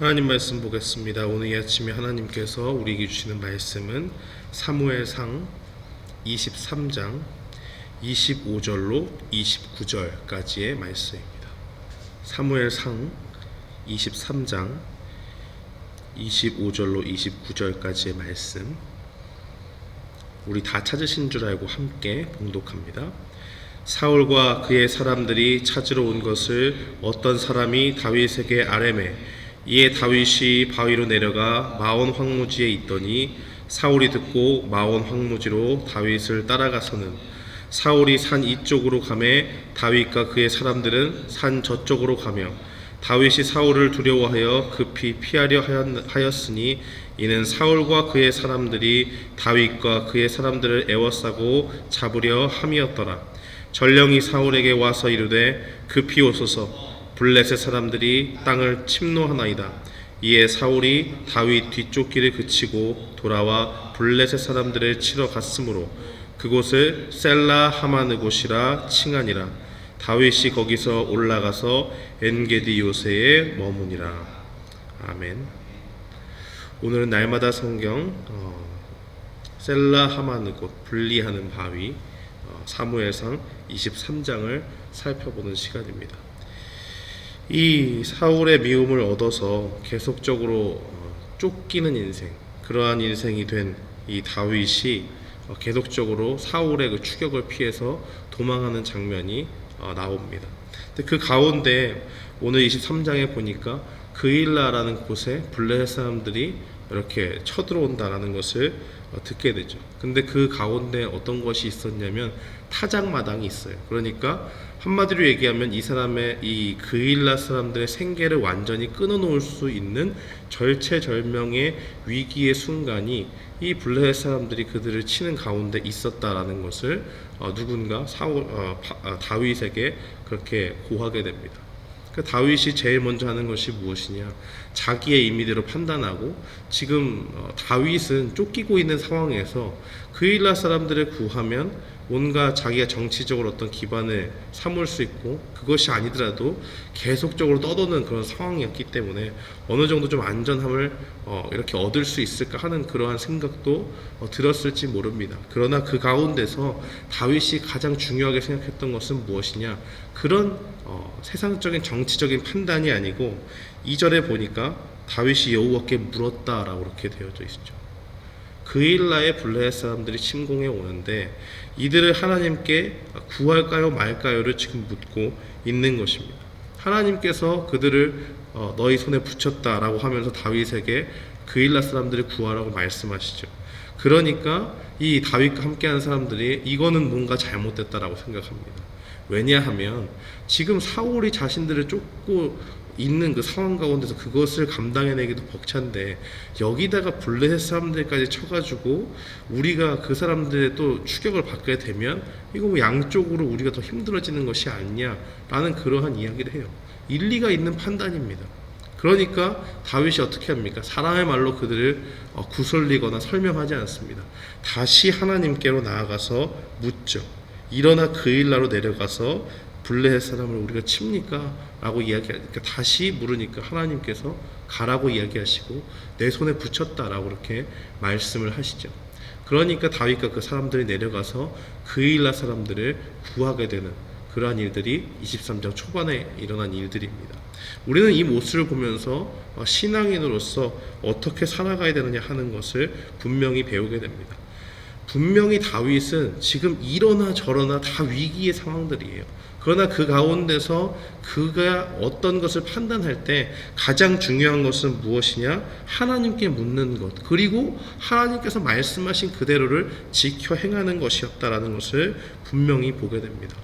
하나님 말씀 보겠습니다. 오늘 이 아침에 하나님께서 우리에게 주시는 말씀은 사무엘상 23장 25절로 29절까지의 말씀입니다. 사무엘상 23장 25절로 29절까지의 말씀 우리 다 찾으신 줄 알고 함께 봉독합니다. 사울과 그의 사람들이 찾으러 온 것을 어떤 사람이 다윗에게 아뢰매 이에 다윗이 바위로 내려가 마온 황무지에 있더니 사울이 듣고 마온 황무지로 다윗을 따라가서는 사울이 산 이쪽으로 가매 다윗과 그의 사람들은 산 저쪽으로 가며 다윗이 사울을 두려워하여 급히 피하려 하였- 하였으니 이는 사울과 그의 사람들이 다윗과 그의 사람들을 애워싸고 잡으려 함이었더라. 전령이 사울에게 와서 이르되 급히 오소서 블레셋 사람들이 땅을 침노하나이다. 이에 사울이 다윗 뒤쪽 길을 그치고 돌아와 블레셋 사람들을 치러 갔으므로 그곳을 셀라 하마느 곳이라 칭하니라. 다윗이 거기서 올라가서 엔게디 요새에 머무니라. 아멘. 오늘은 날마다 성경 어, 셀라 하마느 곳 분리하는 바위 어, 사무엘상 23장을 살펴보는 시간입니다. 이 사울의 미움을 얻어서 계속적으로 어, 쫓기는 인생 그러한 인생이 된 이 다윗이 어, 계속적으로 사울의 그 추격을 피해서 도망하는 장면이 어, 나옵니다. 근데 그 가운데 오늘 23장에 보니까 그일라라는 곳에 블레셋 사람들이 이렇게 쳐들어온다라는 것을 어, 듣게 되죠. 근데 그 가운데 어떤 것이 있었냐면 타작마당이 있어요. 그러니까 한마디로 얘기하면 이 사람의 이 그일라 사람들의 생계를 완전히 끊어놓을 수 있는 절체절명의 위기의 순간이 이 블레셋 사람들이 그들을 치는 가운데 있었다라는 것을 어, 누군가 사울 어, 파- 아, 다윗에게 그렇게 고하게 됩니다. 그 다윗이 제일 먼저 하는 것이 무엇이냐? 자기의 임의대로 판단하고 지금 어, 다윗은 쫓기고 있는 상황에서 그일라 사람들을 구하면 뭔가 자기가 정치적으로 어떤 기반을 삼을 수 있고 그것이 아니더라도 계속적으로 떠도는 그런 상황이었기 때문에 어느 정도 좀 안전함을 어, 이렇게 얻을 수 있을까 하는 그러한 생각도 어, 들었을지 모릅니다. 그러나 그 가운데서 다윗이 가장 중요하게 생각했던 것은 무엇이냐? 그런 어, 세상적인 정치적인 판단이 아니고 2절에 보니까 다윗이 여호와께 물었다라고 이렇게 되어져 있죠. 그일라의 블레셋 사람들이 침공해 오는데 이들을 하나님께 구할까요 말까요를 지금 묻고 있는 것입니다. 하나님께서 그들을 어, 너희 손에 붙였다라고 하면서 다윗에게 그일라 사람들을 구하라고 말씀하시죠. 그러니까 이 다윗과 함께하는 사람들이 이거는 뭔가 잘못됐다라고 생각합니다. 왜냐하면 지금 사울이 자신들을 쫓고 있는 그 상황 가운데서 그것을 감당해내기도 벅찬데 여기다가 블레셋 사람들까지 쳐가지고 우리가 그 사람들의 또 추격을 받게 되면 이거 뭐 양쪽으로 우리가 더 힘들어지는 것이 아니냐라는 그러한 이야기를 해요. 일리가 있는 판단입니다. 그러니까 다윗이 어떻게 합니까? 사람의 말로 그들을 어, 구설리거나 설명하지 않습니다. 다시 하나님께로 나아가서 묻죠. 일어나 그 일나로 내려가서 블레셋 사람을 우리가 칩니까? 라고 이야기하니까 다시 물으니까 하나님께서 가라고 이야기하시고 내 손에 붙였다 라고 이렇게 말씀을 하시죠. 그러니까 다윗과 그 사람들이 내려가서 그일라 사람들을 구하게 되는 그러한 일들이 23장 초반에 일어난 일들입니다. 우리는 이 모습을 보면서 어, 신앙인으로서 어떻게 살아가야 되느냐 하는 것을 분명히 배우게 됩니다. 분명히 다윗은 지금 이러나 저러나 다 위기의 상황들이에요. 그러나 그 가운데서 그가 어떤 것을 판단할 때 가장 중요한 것은 무엇이냐? 하나님께 묻는 것. 그리고 하나님께서 말씀하신 그대로를 지켜 행하는 것이었다라는 것을 분명히 보게 됩니다.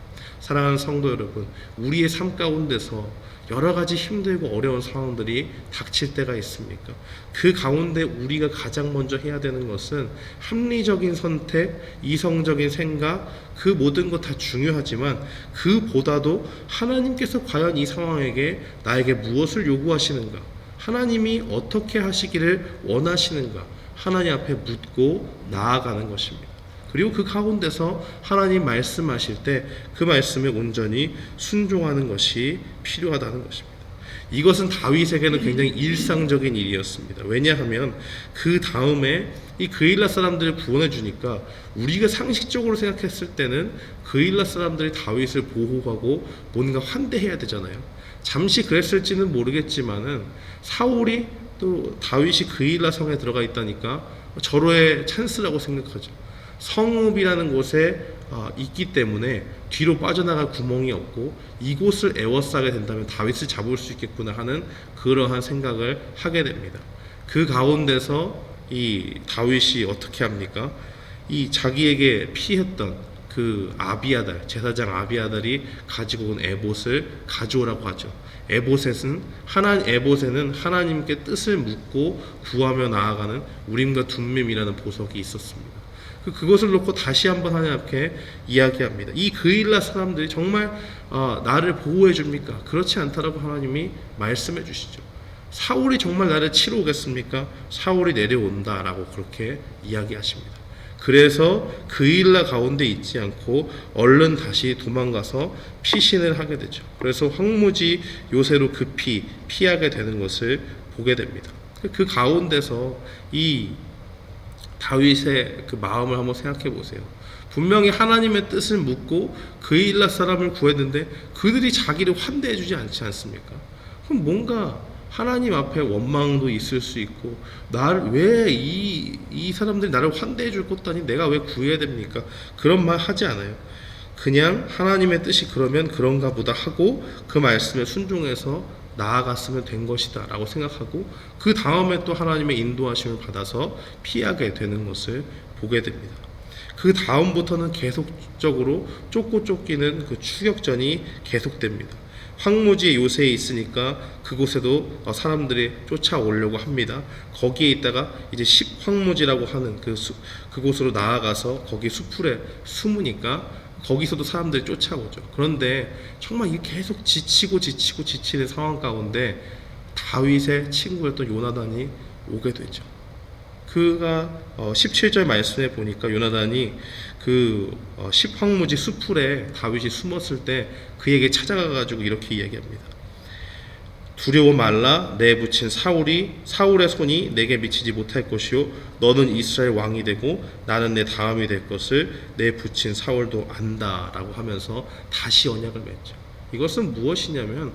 사랑하는 성도 여러분, 우리의 삶 가운데서 여러 가지 힘들고 어려운 상황들이 닥칠 때가 있습니까? 그 가운데 우리가 가장 먼저 해야 되는 것은 합리적인 선택, 이성적인 생각, 그 모든 것 다 중요하지만 그보다도 하나님께서 과연 이 상황에게 나에게 무엇을 요구하시는가? 하나님이 어떻게 하시기를 원하시는가? 하나님 앞에 묻고 나아가는 것입니다. 그리고 그 가운데서 하나님 말씀하실 때 그 말씀에 온전히 순종하는 것이 필요하다는 것입니다. 이것은 다윗에게는 굉장히 일상적인 일이었습니다. 왜냐하면 그 다음에 이 그일라 사람들을 구원해 주니까 우리가 상식적으로 생각했을 때는 그일라 사람들이 다윗을 보호하고 뭔가 환대해야 되잖아요. 잠시 그랬을지는 모르겠지만은 사울이 또 다윗이 그일라 성에 들어가 있다니까 절호의 찬스라고 생각하죠. 성읍이라는 곳에 아, 있기 때문에 뒤로 빠져나갈 구멍이 없고 이곳을 애워싸게 된다면 다윗을 잡을 수 있겠구나 하는 그러한 생각을 하게 됩니다. 그 가운데서 이 다윗이 어떻게 합니까? 이 자기에게 피했던 그 아비아달 제사장 아비아달이 가지고 온 에봇을 가져오라고 하죠. 에봇은 하나 에봇에는 하나님께 뜻을 묻고 구하며 나아가는 우림과 둠밈이라는 보석이 있었습니다. 그- 그것을 놓고 다시 한번 하나님 앞에 이야기합니다. 이 그일라 사람들이 정말 어, 나를 보호해 줍니까? 그렇지 않다라고 하나님이 말씀해 주시죠. 사울이 정말 나를 치러 오겠습니까? 사울이 내려온다라고 그렇게 이야기하십니다. 그래서 그일라 가운데 있지 않고 얼른 다시 도망가서 피신을 하게 되죠. 그래서 황무지 요새로 급히 피하게 되는 것을 보게 됩니다. 그 가운데서 이 다윗의 그 마음을 한번 생각해 보세요. 분명히 하나님의 뜻을 묻고 그일라 사람을 구했는데 그들이 자기를 환대해 주지 않지 않습니까? 그럼 뭔가 하나님 앞에 원망도 있을 수 있고 나를 왜이 이 사람들이 나를 환대해 줄 것도 아니 내가 왜 구해야 됩니까? 그런 말 하지 않아요. 그냥 하나님의 뜻이 그러면 그런가 보다 하고 그 말씀에 순종해서 나아갔으면 된 것이다 라고 생각하고 그 다음에 또 하나님의 인도하심을 받아서 피하게 되는 것을 보게 됩니다. 그 다음부터는 계속적으로 쫓고 쫓기는 그 추격전이 계속됩니다. 황무지 요새에 있으니까 그곳에도 어, 사람들이 쫓아오려고 합니다. 거기에 있다가 이제 십황무지라고 하는 그 수, 그곳으로 나아가서 거기 수풀에 숨으니까 거기서도 사람들이 쫓아오죠. 그런데 정말 이게 계속 지치고 지치고 지치는 상황 가운데 다윗의 친구였던 요나단이 오게 되죠. 그가 어, 17절 말씀에 보니까 요나단이 그 어, 십황무지 수풀에 다윗이 숨었을 때 그에게 찾아가 가지고 이렇게 이야기합니다. 두려워 말라 내 붙인 사울이 사울의 손이 내게 미치지 못할 것이요 너는 이스라엘 왕이 되고 나는 내 다음이 될 것을 내 붙인 사울도 안다라고 하면서 다시 언약을 맺죠. 이것은 무엇이냐면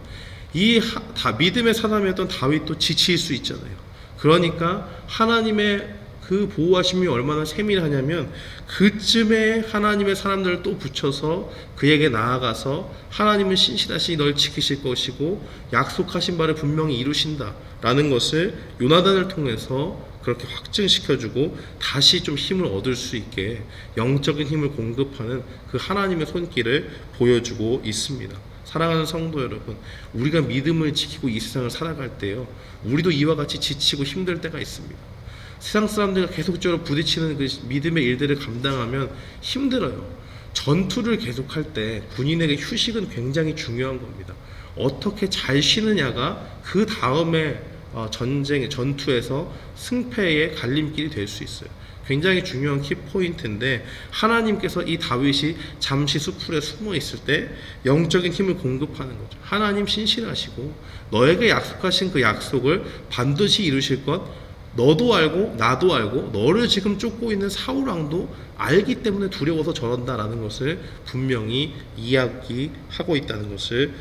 이 다 믿음의 사람이었던 다윗도 지칠 수 있잖아요. 그러니까 하나님의 그 보호하심이 얼마나 세밀하냐면 그쯤에 하나님의 사람들을 또 붙여서 그에게 나아가서 하나님은 신실하시 널 지키실 것이고 약속하신 바를 분명히 이루신다 라는 것을 요나단을 통해서 그렇게 확증시켜주고 다시 좀 힘을 얻을 수 있게 영적인 힘을 공급하는 그 하나님의 손길을 보여주고 있습니다. 사랑하는 성도 여러분, 우리가 믿음을 지키고 이 세상을 살아갈 때요, 우리도 이와 같이 지치고 힘들 때가 있습니다. 세상 사람들과 계속적으로 부딪히는 그 믿음의 일들을 감당하면 힘들어요. 전투를 계속할 때 군인에게 휴식은 굉장히 중요한 겁니다. 어떻게 잘 쉬느냐가 그 다음에 어, 전쟁, 전투에서 승패의 갈림길이 될 수 있어요. 굉장히 중요한 키포인트인데 하나님께서 이 다윗이 잠시 수풀에 숨어 있을 때 영적인 힘을 공급하는 거죠. 하나님 신실하시고 너에게 약속하신 그 약속을 반드시 이루실 것 너도 알고 나도 알고 너를 지금 쫓고 있는 사울 왕도 알기 때문에 두려워서 저런다라는 것을 분명히 이야기하고 있다는 것을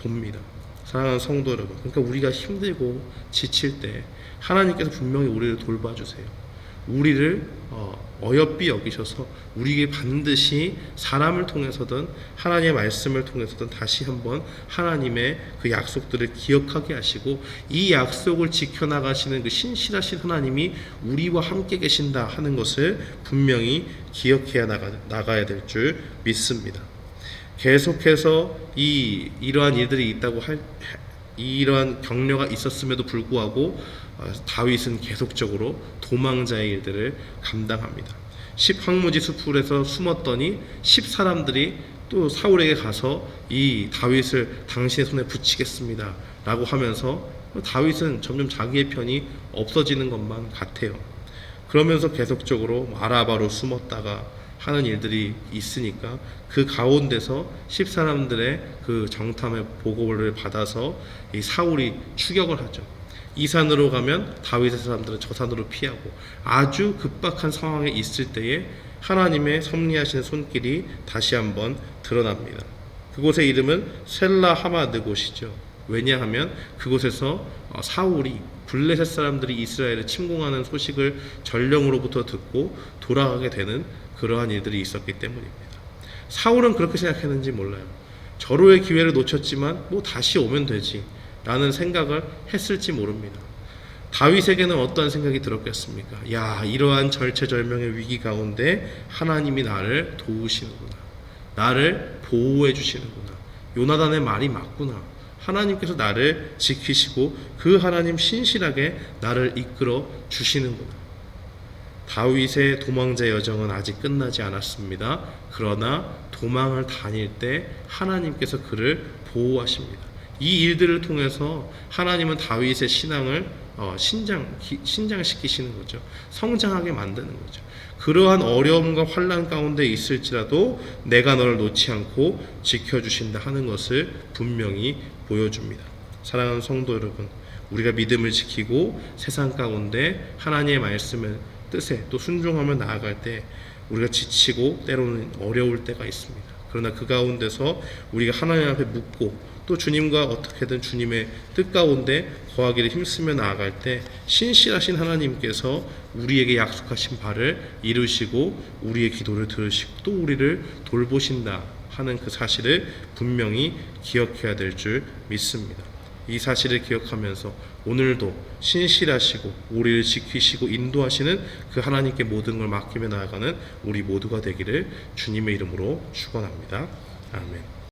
봅니다. 사랑하는 성도 여러분, 그러니까 우리가 힘들고 지칠 때 하나님께서 분명히 우리를 돌봐주세요. 우리를 어, 어여삐 여기셔서 우리에게 반드시 사람을 통해서든 하나님의 말씀을 통해서든 다시 한번 하나님의 그 약속들을 기억하게 하시고 이 약속을 지켜나가시는 그 신실하신 하나님이 우리와 함께 계신다 하는 것을 분명히 기억해야 나가, 나가야 될 줄 믿습니다. 계속해서 이 이러한 일들이 있다고 할 이러한 격려가 있었음에도 불구하고 어, 다윗은 계속적으로 도망자의 일들을 감당합니다. 십 황무지 수풀에서 숨었더니 십 사람들이 또 사울에게 가서 이 다윗을 당신의 손에 붙이겠습니다 라고 하면서 다윗은 점점 자기의 편이 없어지는 것만 같아요. 그러면서 계속적으로 아라바로 숨었다가 하는 일들이 있으니까 그 가운데서 십 사람들의 그 정탐의 보고를 받아서 이 사울이 추격을 하죠. 이 산으로 가면 다윗의 사람들은 저 산으로 피하고 아주 급박한 상황에 있을 때에 하나님의 섭리하신 손길이 다시 한번 드러납니다. 그곳의 이름은 셀라 하마드 곳이죠. 왜냐하면 그곳에서 어, 사울이 블레셋 사람들이 이스라엘을 침공하는 소식을 전령으로부터 듣고 돌아가게 되는 그러한 일들이 있었기 때문입니다. 사울은 그렇게 생각했는지 몰라요. 절호의 기회를 놓쳤지만 뭐 다시 오면 되지 라는 생각을 했을지 모릅니다. 다윗에게는 어떠한 생각이 들었겠습니까? 야, 이러한 절체절명의 위기 가운데 하나님이 나를 도우시는구나. 나를 보호해 주시는구나. 요나단의 말이 맞구나. 하나님께서 나를 지키시고 그 하나님 신실하게 나를 이끌어 주시는구나. 다윗의 도망자 여정은 아직 끝나지 않았습니다. 그러나 도망을 다닐 때 하나님께서 그를 보호하십니다. 이 일들을 통해서 하나님은 다윗의 신앙을 어, 신장 기- 신장시키시는 거죠. 성장하게 만드는 거죠. 그러한 어려움과 환란 가운데 있을지라도 내가 너를 놓지 않고 지켜주신다 하는 것을 분명히 보여줍니다. 사랑하는 성도 여러분, 우리가 믿음을 지키고 세상 가운데 하나님의 말씀을 뜻에 또 순종하며 나아갈 때 우리가 지치고 때로는 어려울 때가 있습니다. 그러나 그 가운데서 우리가 하나님 앞에 묻고 또 주님과 어떻게든 주님의 뜻 가운데 거하기를 힘쓰며 나아갈 때 신실하신 하나님께서 우리에게 약속하신 바를 이루시고 우리의 기도를 들으시고 또 우리를 돌보신다 하는 그 사실을 분명히 기억해야 될 줄 믿습니다. 이 사실을 기억하면서 오늘도 신실하시고 우리를 지키시고 인도하시는 그 하나님께 모든 걸 맡기며 나아가는 우리 모두가 되기를 주님의 이름으로 축원합니다. 아멘.